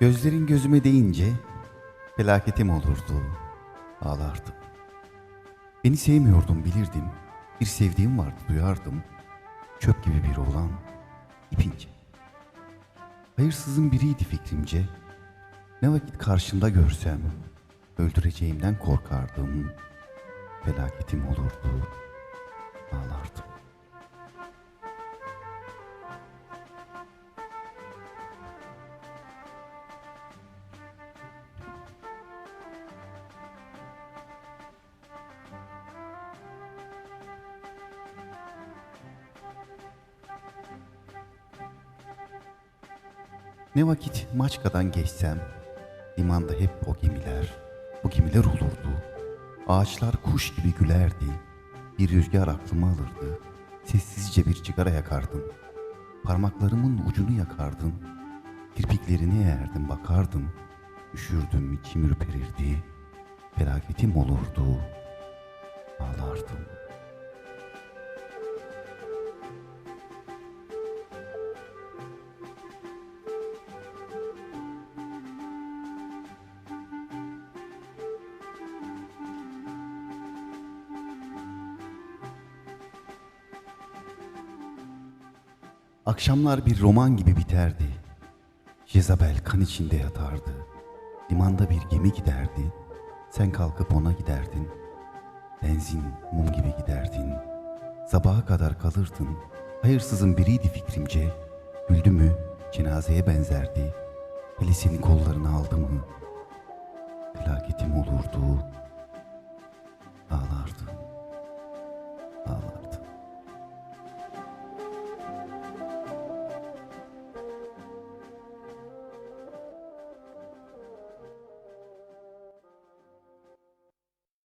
Gözlerin gözüme değince felaketim olurdu. Ağlardım. Beni sevmiyordum bilirdim. Bir sevdiğim vardı duyardım. Çöp gibi bir oğlan. ipince. Hayırsızın biriydi fikrimce. Ne vakit karşımda görsem öldüreceğimden korkardım. Felaketim olurdu. Ağlardım. Ne vakit Maçka'dan geçsem, limanda hep o gemiler, bu gemiler olurdu. Ağaçlar kuş gibi gülerdi, bir rüzgar aklımı alırdı. Sessizce bir sigara yakardın, parmaklarımın ucunu yakardın. Kirpiklerini eğerdim bakardım, üşürdüm içim ürperirdi. Felaketim olurdu, ağlardım. Akşamlar bir roman gibi biterdi. Jezabel kan içinde yatardı. Limanda bir gemi giderdi. Sen kalkıp ona giderdin. Benzin, mum gibi giderdin. Sabaha kadar kalırdın. Hayırsızın biriydi fikrimce. Güldü mü cenazeye benzerdi. Hele senin kollarını aldı mı? Felaketim olurdu. Ağlardım.